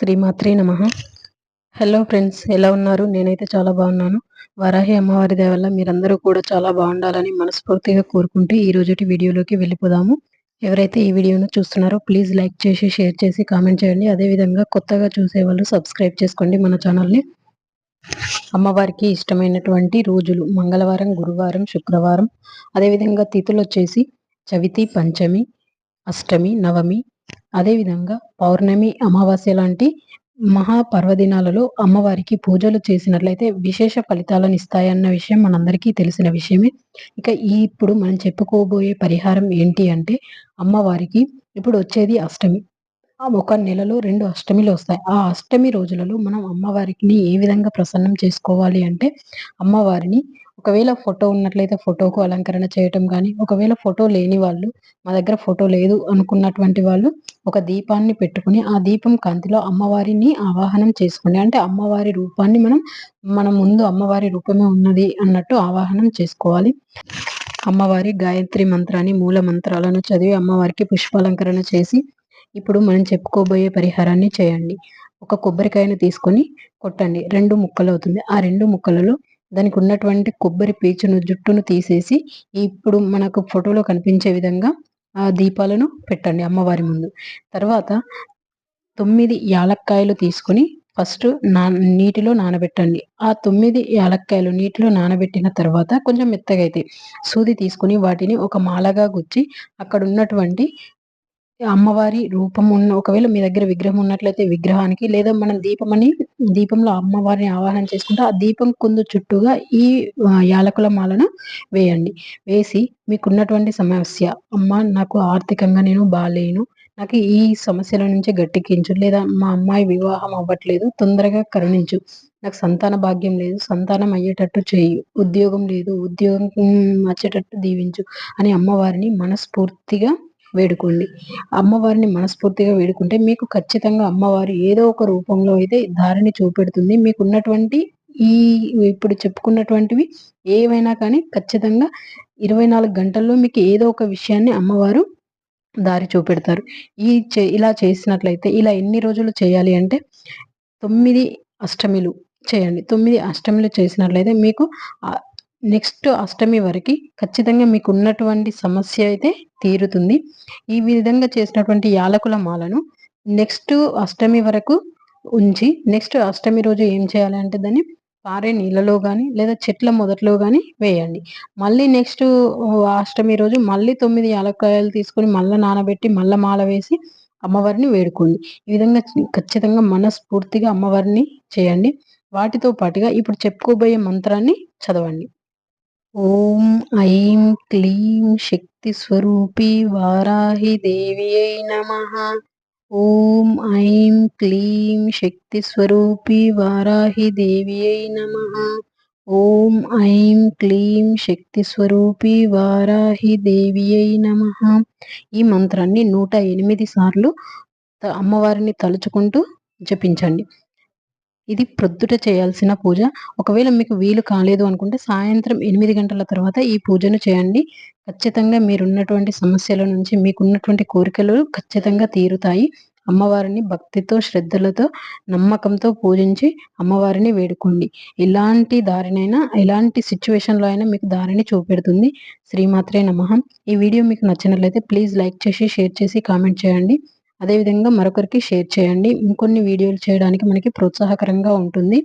శ్రీమాత్రి నమ. Hello friends ఎలా ఉన్నారు? నేనైతే చాలా బాగున్నాను. వరాహి అమ్మవారి దయ వల్ల మీరందరూ కూడా చాలా బాగుండాలని మనస్ఫూర్తిగా కోరుకుంటూ ఈ రోజుటి వీడియోలోకి వెళ్ళిపోదాము. ఎవరైతే ఈ వీడియోను చూస్తున్నారో ప్లీజ్ లైక్ చేసి షేర్ చేసి కామెంట్ చేయండి. అదేవిధంగా కొత్తగా చూసేవాళ్ళు సబ్స్క్రైబ్ చేసుకోండి మన ఛానల్ని. అమ్మవారికి ఇష్టమైనటువంటి రోజులు మంగళవారం గురువారం శుక్రవారం. అదేవిధంగా తిథులు వచ్చేసి చవితి పంచమి అష్టమి నవమి అదేవిధంగా పౌర్ణమి అమావాస్య లాంటి మహాపర్వదినాలలో అమ్మవారికి పూజలు చేసినట్లయితే విశేష ఫలితాలను ఇస్తాయన్న విషయం మనందరికీ తెలిసిన విషయమే. ఇక ఈ ఇప్పుడు మనం చెప్పుకోబోయే పరిహారం ఏంటి అంటే అమ్మవారికి ఇప్పుడు వచ్చేది అష్టమి. ఒక నెలలో రెండు అష్టమిలు వస్తాయి. ఆ అష్టమి రోజులలో మనం అమ్మవారికి ఏ విధంగా ప్రసన్నం చేసుకోవాలి అంటే అమ్మవారిని ఒకవేళ ఫోటో ఉన్నట్లయితే ఫోటోకు అలంకరణ చేయటం కానీ ఒకవేళ ఫోటో లేని వాళ్ళు మా దగ్గర ఫోటో లేదు అనుకున్నటువంటి వాళ్ళు ఒక దీపాన్ని పెట్టుకుని ఆ దీపం కాంతిలో అమ్మవారిని ఆవాహనం చేసుకోండి. అంటే అమ్మవారి రూపాన్ని మనం మన ముందు అమ్మవారి రూపమే ఉన్నది అన్నట్టు ఆవాహనం చేసుకోవాలి. అమ్మవారి గాయత్రి మంత్రాన్ని మూల మంత్రాలను చదివి అమ్మవారికి పుష్పాలంకరణ చేసి ఇప్పుడు మనం చెప్పుకోబోయే పరిహారాన్ని చేయండి. ఒక కొబ్బరికాయను తీసుకొని కొట్టండి. రెండు ముక్కలు అవుతుంది. ఆ రెండు ముక్కలలో దానికి ఉన్నటువంటి కొబ్బరి పీచును జుట్టును తీసేసి ఇప్పుడు మనకు ఫోటోలో కనిపించే విధంగా ఆ దీపాలను పెట్టండి అమ్మవారి ముందు. తర్వాత తొమ్మిది యాలక్కాయలు తీసుకొని ఫస్ట్ నా నీటిలో నానబెట్టండి. ఆ తొమ్మిది యాలక్కాయలు నీటిలో నానబెట్టిన తర్వాత కొంచెం మెత్తగా అయితే సూది తీసుకుని వాటిని ఒక మాలగా గుచ్చి అక్కడ ఉన్నటువంటి అమ్మవారి రూపం ఉన్న ఒకవేళ మీ దగ్గర విగ్రహం ఉన్నట్లయితే విగ్రహానికి లేదా మనం దీపమని దీపంలో అమ్మవారిని ఆవాహన చేసుకుంటే ఆ దీపం కుందు చుట్టూగా ఈ యాలకుల మాలను వేయండి. వేసి మీకున్నటువంటి సమస్య అమ్మ నాకు ఆర్థికంగా నేను బాగాలేను నాకు ఈ సమస్యల నుంచి గట్టెక్కించు లేదా మా అమ్మాయి వివాహం అవ్వట్లేదు. తొందరగా కరుణించు. నాకు సంతాన భాగ్యం లేదు. సంతానం అయ్యేటట్టు చేయు. ఉద్యోగం లేదు. ఉద్యోగం వచ్చేటట్టు దీవించు అని అమ్మవారిని మనస్ఫూర్తిగా వేడుకోండి. అమ్మవారిని మనస్ఫూర్తిగా వేడుకుంటే మీకు ఖచ్చితంగా అమ్మవారు ఏదో ఒక రూపంలో అయితే దారిని చూపెడుతుంది. మీకు ఉన్నటువంటి ఈ ఇప్పుడు చెప్పుకున్నటువంటివి ఏవైనా కానీ ఖచ్చితంగా ఇరవై నాలుగు గంటల్లో మీకు ఏదో ఒక విషయాన్ని అమ్మవారు దారి చూపెడతారు. ఈ ఇలా చేసినట్లయితే ఇలా ఎన్ని రోజులు చేయాలి అంటే తొమ్మిది అష్టమిలు చేయండి. తొమ్మిది అష్టమిలు చేసినట్లయితే మీకు నెక్స్ట్ అష్టమి వరకు ఖచ్చితంగా మీకు ఉన్నటువంటి సమస్య అయితే తీరుతుంది. ఈ విధంగా చేసినటువంటి యాలకుల మాలను నెక్స్ట్ అష్టమి వరకు ఉంచి నెక్స్ట్ అష్టమి రోజు ఏం చేయాలంటే దాన్ని పారే నీళ్ళలో కానీ లేదా చెట్ల మొదట్లో కానీ వేయండి. మళ్ళీ నెక్స్ట్ అష్టమి రోజు మళ్ళీ తొమ్మిది యాలక్కాయలు తీసుకొని మళ్ళీ నానబెట్టి మళ్ళీ మాల వేసి అమ్మవారిని వేడుకోండి. ఈ విధంగా ఖచ్చితంగా మనస్ఫూర్తిగా అమ్మవారిని చేయండి. వాటితో పాటుగా ఇప్పుడు చెప్పుకోబోయే మంత్రాన్ని చదవండి. ఓం ఐం క్లీం శక్తి స్వరూపి వారాహి దేవ్యై నమ. ఓం ఐం క్లీం శక్తి స్వరూపి వారాహి దేవ్యై నమ. ఓం ఐం క్లీం శక్తి స్వరూపి వారాహి దేవ్యై నమ. ఈ మంత్రాన్ని నూట ఎనిమిది సార్లు అమ్మవారిని తలుచుకుంటూ జపించండి. ఇది ప్రొద్దుట చేయాల్సిన పూజ. ఒకవేళ మీకు వీలు కాలేదు అనుకుంటే సాయంత్రం ఎనిమిది గంటల తర్వాత ఈ పూజను చేయండి. ఖచ్చితంగా మీరున్నటువంటి సమస్యల నుంచి మీకున్నటువంటి కోరికలు ఖచ్చితంగా తీరుతాయి. అమ్మవారిని భక్తితో శ్రద్ధలతో నమ్మకంతో పూజించి అమ్మవారిని వేడుకోండి. ఎలాంటి దారినైనా ఎలాంటి సిచ్యువేషన్లో అయినా మీకు దారిని చూపెడుతుంది. శ్రీమాత్రే నమహం ఈ వీడియో మీకు నచ్చినట్లయితే ప్లీజ్ లైక్ చేసి షేర్ చేసి కామెంట్ చేయండి. అదేవిధంగా మరొకరికి షేర్ చేయండి. ఇంకొన్ని వీడియోలు చేయడానికి మనకి ప్రోత్సాహకరంగా ఉంటుంది.